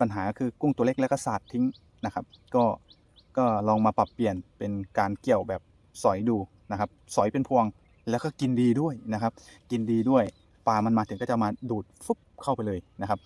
ปัญหาคือกุ้งตัวเล็กแล้วก็สาดทิ้งนะครับ ก็ก็ลองมาปรับเปลี่ยนเป็นการเกี่ยวแบบสอยดูนะครับ สอยเป็นพวงแล้วก็กินดีด้วยนะครับ กินดีด้วยปลามันมาถึงก็จะมาดูดฟุบเข้าไปเลยนะครับ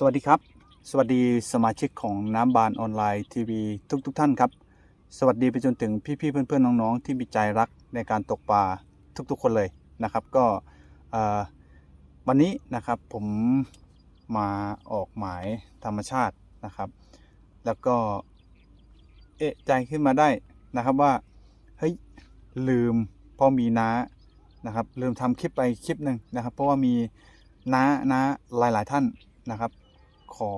สวัสดีครับ สวัสดีสมาชิกของน้ำบานออนไลน์ทีวีทุกๆทท่านครับ สวัสดีไปจนถึงพี่ๆเพื่อนๆน้องๆ ที่มีใจรักในการตกปลาทุกๆ คนเลยนะครับ ก็วันนี้นะครับผมมาออกหมายธรรมชาตินะครับ แล้วก็เอะใจขึ้นมาได้นะครับว่าเฮ้ยลืมพราะมีน้านะครับลืมทำคลิปไปคลิปหนึ่งนะครับ เพราะว่ามีน้าน้าหลาย ๆ ท่านนะครับ ขอ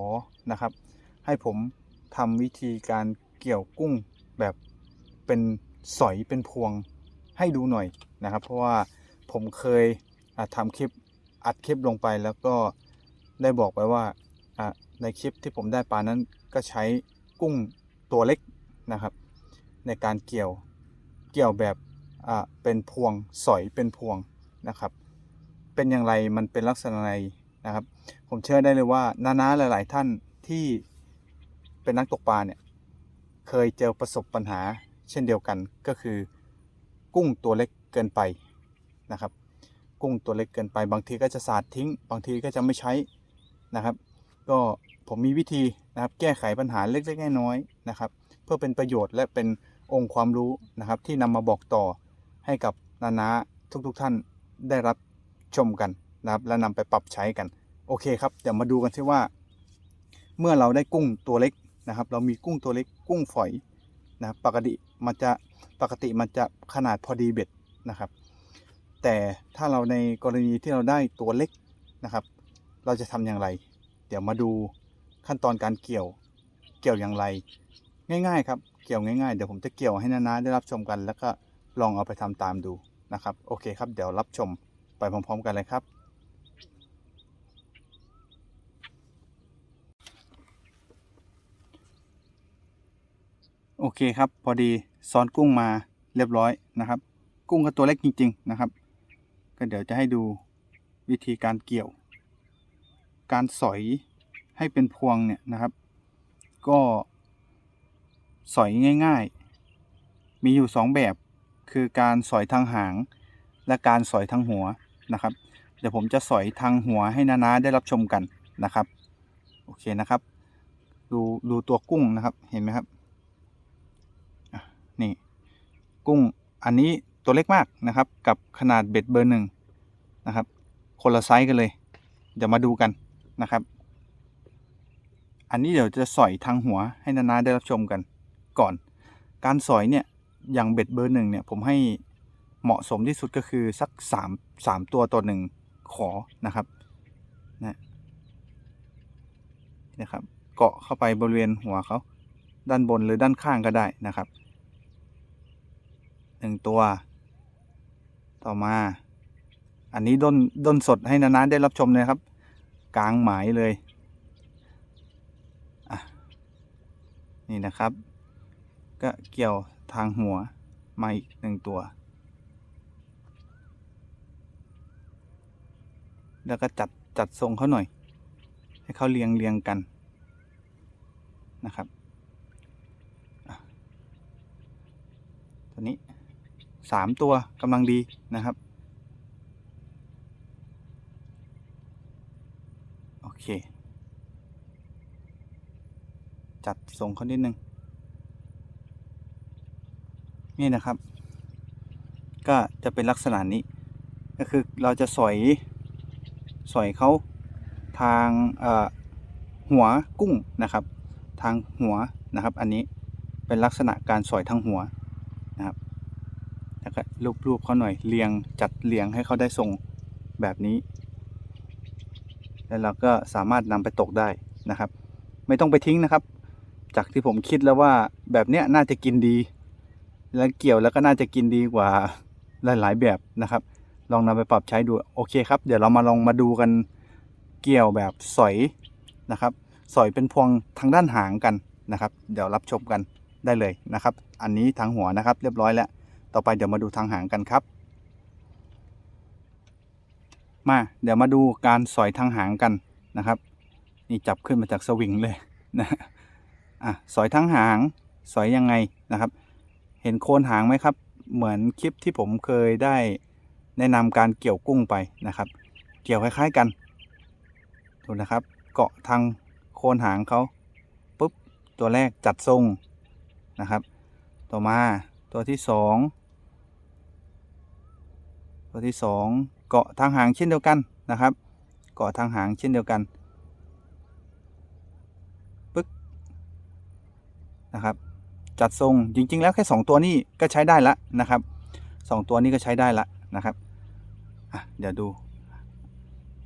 นะครับ ให้ผมทำวิธีการเกี่ยวกุ้งแบบเป็นสอยเป็นพวงให้ดูหน่อยนะครับ เพราะว่าผมเคยทำคลิปอัดคลิปลงไปแล้วก็ได้บอกไปว่าในคลิปที่ผมได้ปลานั้นก็ใช้กุ้งตัวเล็กนะครับ ในการเกี่ยวเกี่ยวแบบเป็นพวงสอยเป็นพวงนะครับ เป็นอย่างไรมันเป็นลักษณะใด นะครับ ผมเชื่อได้เลยว่าน้าๆหลาย ๆ ท่านที่เป็นนักตกปลาเนี่ยเคยเจอประสบปัญหาเช่นเดียวกันก็คือ กุ้งตัวเล็กเกินไปนะครับ กุ้งตัวเล็กเกินไป บางทีก็จะสาดทิ้ง บางทีก็จะไม่ใช้นะครับ ก็ผมมีวิธีนะครับแก้ไขปัญหาเล็กๆน้อยๆนะครับ เพื่อเป็นประโยชน์และเป็นองค์ความรู้นะครับ ที่นำมาบอกต่อให้กับนาๆทุกๆท่านได้รับชมกัน นะครับและนำไปปรับใช้กัน โอเคครับเดี๋ยวมาดูกันซิว่า เมื่อเราได้กุ้งตัวเล็กนะครับ เรามีกุ้งตัวเล็กกุ้งฝอยนะครับปกติมันจะปกติมันจะขนาดพอดีเบ็ดนะครับ แต่ถ้าเราในกรณีที่เราได้ตัวเล็กนะครับ เราจะทำอย่างไร เดี๋ยวมาดูขั้นตอนการเกี่ยวเกี่ยวอย่างไร ง่ายๆครับเกี่ยวง่ายๆเดี๋ยวผมจะเกี่ยวให้นาๆได้รับชมกัน แล้วก็ลองเอาไปทำตามดูนะครับ โอเคครับ เดี๋ยวรับชมไปพร้อม ๆ กันเลยครับ โอเคครับ พอดีซ้อนกุ้งมาเรียบร้อยนะครับ กุ้งก็ตัวเล็กจริง ๆนะครับ ก็เดี๋ยวจะให้ดูวิธีการเกี่ยว การสอยให้เป็นพวงเนี่ยนะครับ ก็สอยง่ายๆ มีอยู่สองแบบ คือการสอยทางหาง และการสอยทางหัวนะครับ เดี๋ยวผมจะสอยทางหัวให้นาๆได้รับชมกันนะครับ โอเคนะครับ ดูดูตัวกุ้งนะครับ เห็นไหมครับ นี่กุ้งอันนี้ตัวเล็กมากนะครับ กับขนาดเบ็ดเบอร์หนึ่งนะครับ คนละไซส์กันเลย เดี๋ยวมาดูกันนะครับ อันนี้เดี๋ยวจะสอยทางหัวให้นานาได้รับชมกันก่อน การสอยเนี่ยอย่างเบ็ดเบอร์หนึ่งเนี่ยผมให้เหมาะสมที่สุดก็คือสักสามสามตัวต่อหนึ่งขอนะครับนะนะครับ เกาะเข้าไปบริเวณหัวเขาด้านบนหรือด้านข้างก็ได้นะครับ หนึ่งตัว ต่อมา อันนี้ด้นด้นสดให้นาๆได้รับชมเลยครับ กลางหมายเลยอะนี่นะครับ ก็เกี่ยวทางหัวมาอีกหนึ่งตัว แล้วก็จัดจัดทรงเขาหน่อย ให้เขาเรียงเรียงกันนะครับอะตัวนี้ สามตัวกำลังดีนะครับ โอเค จัดทรงเขานิดนึง นี่นะครับ ก็จะเป็นลักษณะนี้ ก็คือเราจะสอย สอยเขาทางหัวกุ้งนะครับ ทางหัวนะครับ อันนี้เป็นลักษณะการสอยทางหัวนะครับ แล้วก็รูปๆเขาหน่อยเรียงจัดเรียงให้เขาได้ทรงแบบนี้ แล้วเราก็สามารถนำไปตกได้นะครับ ไม่ต้องไปทิ้งนะครับ จากที่ผมคิดแล้วว่าแบบเนี้ยน่าจะกินดี แล้วเกี่ยวแล้วก็น่าจะกินดีกว่าหลาย ๆ แบบนะครับ ลองนำไปปรับใช้ดูโอเคครับ เดี๋ยวเรามาลองมาดูกันเกี่ยวแบบสอยนะครับสอยเป็นพวงทางด้านหางกันนะครับ เดี๋ยวรับชมกันได้เลยนะครับ อันนี้ทางหัวนะครับ เรียบร้อยแล้ว ต่อไปเดี๋ยวมาดูทางหางกันครับ มาเดี๋ยวมาดูการสอยทางหางกันนะครับ นี่จับขึ้นมาจากสวิงเลยนะอะสอยทางหางสอยยังไงนะครับ เห็นโคนหางไหมครับ เหมือนคลิปที่ผมเคยได้แนะนำการเกี่ยวกุ้งไปนะครับ เกี่ยวคล้ายๆกันดูนะครับ เกาะทางโคนหางเขาปุ๊บตัวแรกจัดทรงนะครับ ต่อมาตัวที่สอง ตัวที่สองเกาะทางหางเช่นเดียวกันนะครับ เกาะทางหางเช่นเดียวกันปึ๊กนะครับ จัดทรงจริง ๆ แล้วแค่ 2 ตัวนี้ก็ใช้ได้ละนะครับสองตัวนี้ก็ใช้ได้ละนะครับเดี๋ยวดู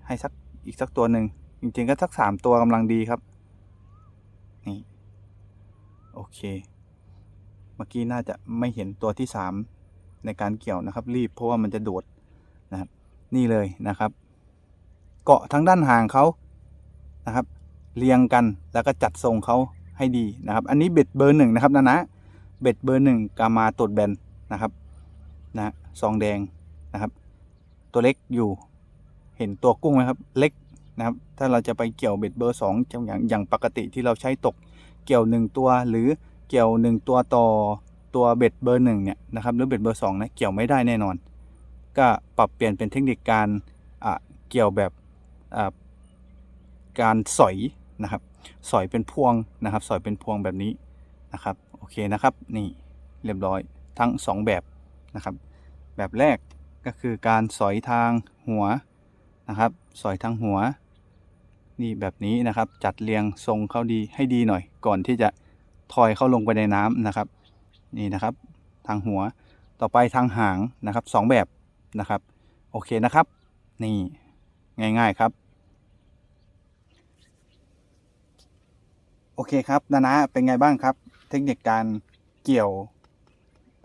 ให้สักอีกสักตัวหนึ่งจริง ๆ ก็สักสามตัวกำลังดีครับนี่โอเค เมื่อกี้น่าจะไม่เห็นตัวที่สามในการเกี่ยวนะครับ รีบเพราะว่ามันจะโดด นี่เลยนะครับ เกาะทั้งด้านห่างเขานะครับ เรียงกันแล้วก็จัดทรงเขาให้ดีนะครับ อันนี้เบ็ดเบอร์หนึ่งนะครับนะนะเบ็ดเบอร์หนึ่งกามาตดแบนนะครับนะซองแดงนะครับ ตัวเล็กอยู่เห็นตัวกุ้งไหมครับ เล็กนะครับ ถ้าเราจะไปเกี่ยวเบ็ดเบอร์สองอย่างอย่างปกติที่เราใช้ตกเกี่ยวหนึ่งตัวหรือเกี่ยวหนึ่งตัวต่อตัวเบ็ดเบอร์หนึ่งเนี่ยนะครับหรือเบ็ดเบอร์สองนะเกี่ยวไม่ได้แน่นอน ก็ปรับเปลี่ยนเป็นเทคนิคการเกี่ยวแบบการสอยนะครับ สอยเป็นพวงนะครับ สอยเป็นพวงแบบนี้นะครับ โอเคนะครับ นี่เรียบร้อยทั้ง 2 แบบนะครับ แบบแรกก็คือการสอยทางหัวนะครับ สอยทางหัว นี่แบบนี้นะครับ จัดเรียงทรงเข้าดีให้ดีหน่อย ก่อนที่จะทอยเข้าลงไปในน้ำนะครับ นี่นะครับ ทางหัว ต่อไปทางหางนะครับสองแบบ นะครับ โอเคนะครับ นี่ง่าย ๆครับ โอเคครับนานะเป็นไงบ้างครับ เทคนิคการเกี่ยว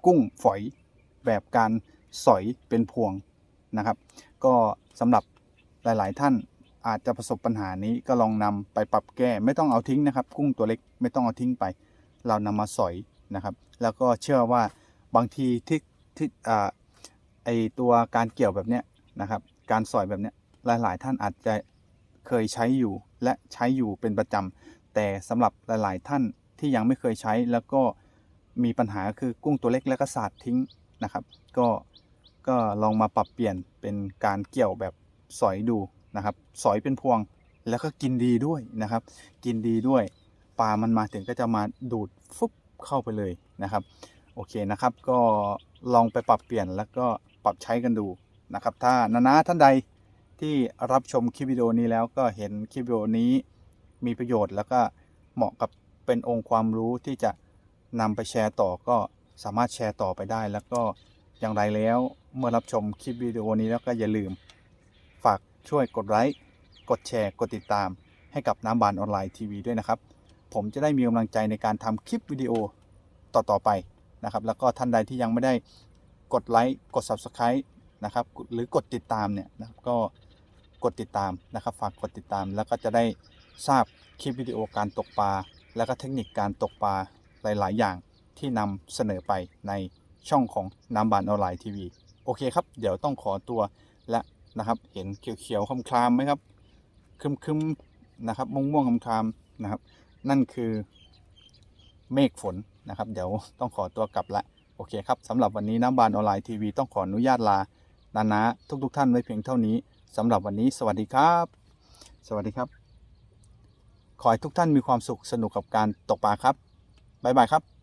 กุ้งฝอยแบบการสอยเป็นพวงนะครับ ก็สำหรับหลายๆท่านอาจจะประสบปัญหานี้ก็ลองนำไปปรับแก้ไม่ต้องเอาทิ้งนะครับ กุ้งตัวเล็กไม่ต้องเอาทิ้งไป เรานำมาสอยนะครับ แล้วก็เชื่อว่าบางทีที่ที่ อ่าไอตัวการเกี่ยวแบบเนี้ยนะครับ การสอยแบบเนี้ยหลาย ๆ ท่านอาจจะเคยใช้อยู่และใช้อยู่เป็นประจำแต่สำหรับหลาย ๆ ท่านที่ยังไม่เคยใช้แล้วก็มีปัญหาคือกุ้งตัวเล็กแล้วก็สาดทิ้งนะครับ ก็ก็ลองมาปรับเปลี่ยนเป็นการเกี่ยวแบบสอยดูนะครับ สอยเป็นพวงแล้วก็กินดีด้วยนะครับ กินดีด้วยปลามันมาถึงก็จะมาดูดฟุบเข้าไปเลยนะครับ โอเคนะครับ ก็ลองไปปรับเปลี่ยนแล้วก็ รับใช้กันดูนะครับ ถ้านานาท่านใดที่รับชมคลิปวิดีโอนี้แล้วก็เห็นคลิปวิดีโอนี้มีประโยชน์ แล้วก็เหมาะกับเป็นองค์ความรู้ที่จะนำไปแชร์ต่อก็สามารถแชร์ต่อไปได้ แล้วก็อย่างไรแล้วเมื่อรับชมคลิปวิดีโอนี้แล้วก็อย่าลืม ฝากช่วยกดไลค์กดแชร์ กดติดตาม ให้กับน้ำบานออนไลน์ทีวีด้วยนะครับ ผมจะได้มีกำลังใจในการทำคลิปวิดีโอต่อๆไปนะครับ แล้วก็ท่านใดที่ยังไม่ได้ กดไลค์กด Subscribe นะครับหรือกดติดตามเนี่ยนะครับก็กดติดตามนะครับ ฝากกดติดตามแล้วก็จะได้ทราบคลิปวิดีโอการตกปลา และก็เทคนิคการตกปลาหลาย ๆ อย่างที่นำเสนอไปในช่องของน้ำบานออนไลน์ทีวีโอเคครับ เดี๋ยวต้องขอตัวและนะครับ เห็นเขียวๆคลามๆไหมครับคึมๆนะครับม่วงๆคลามๆนะครับ นั่นคือเมฆฝนนะครับ เดี๋ยวต้องขอตัวกลับละ โอเคครับสำหรับวันนี้น้ำบานออนไลน์ทีวีต้องขออนุญาตลานานะทุกๆท่านไว้เพียงเท่านี้สำหรับวันนี้ สวัสดีครับ สวัสดีครับ ขอให้ทุกท่านมีความสุขสนุกกับการตกปลาครับบ๊ายบายครับ